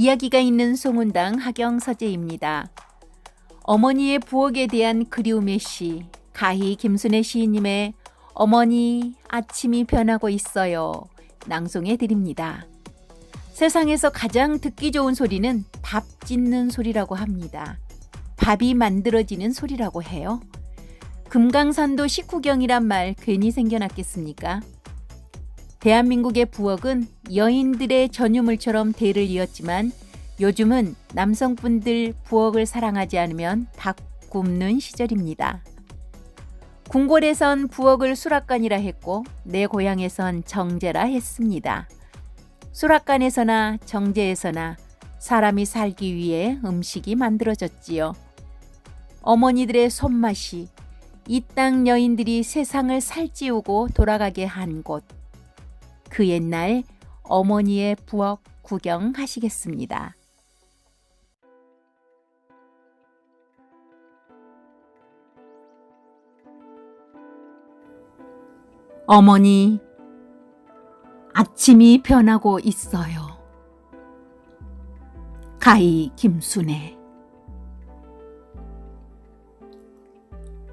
이야기가 있는 송운당 하경 서재입니다. 어머니의 부엌에 대한 그리움의 시 가희 김순애 시인님의 어머니 아침이 변하고 있어요 낭송해 드립니다. 세상에서 가장 듣기 좋은 소리는 밥 짓는 소리라고 합니다. 밥이 만들어지는 소리라고 해요. 금강산도 식후경이란 말 괜히 생겨났겠습니까? 대한민국의 부엌은 여인들의 전유물처럼 대를 이었지만 요즘은 남성분들 부엌을 사랑하지 않으면 닭 굽는 시절입니다. 궁궐에선 부엌을 수락관이라 했고 내 고향에선 정제라 했습니다. 수락관에서나 정제에서나 사람이 살기 위해 음식이 만들어졌지요. 어머니들의 손맛이 이 땅 여인들이 세상을 살찌우고 돌아가게 한 곳. 그 옛날 어머니의 부엌 구경하시겠습니다. 어머니, 아침이 변하고 있어요. 가희 김순애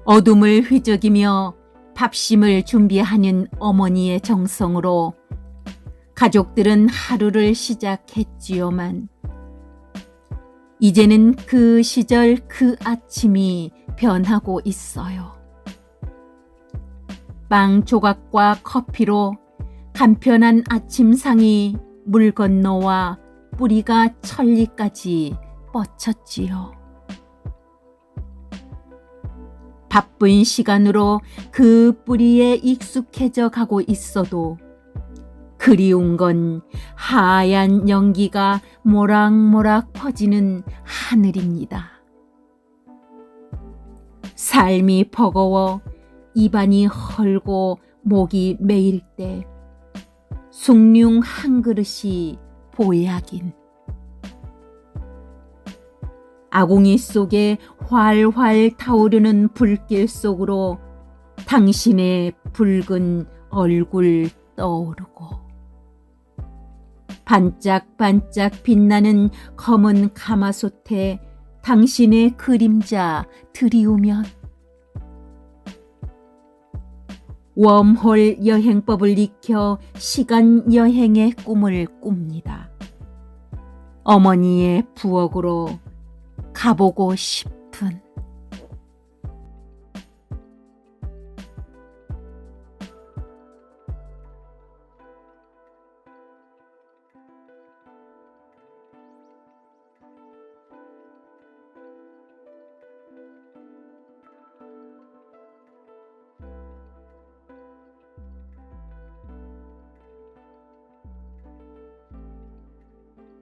어둠을 휘저기며 밥심을 준비하는 어머니의 정성으로 가족들은 하루를 시작했지요만 이제는 그 시절 그 아침이 변하고 있어요. 빵 조각과 커피로 간편한 아침상이 물 건너와 뿌리가 천리까지 뻗쳤지요. 바쁜 시간으로 그 뿌리에 익숙해져 가고 있어도 그리운 건 하얀 연기가 모락모락 퍼지는 하늘입니다. 삶이 버거워 입안이 헐고 목이 메일 때 숭늉 한 그릇이 보약인 아궁이 속에 활활 타오르는 불길 속으로 당신의 붉은 얼굴 떠오르고 반짝반짝 빛나는 검은 가마솥에 당신의 그림자 들이우면 웜홀 여행법을 익혀 시간 여행의 꿈을 꿉니다. 어머니의 부엌으로 가보고 싶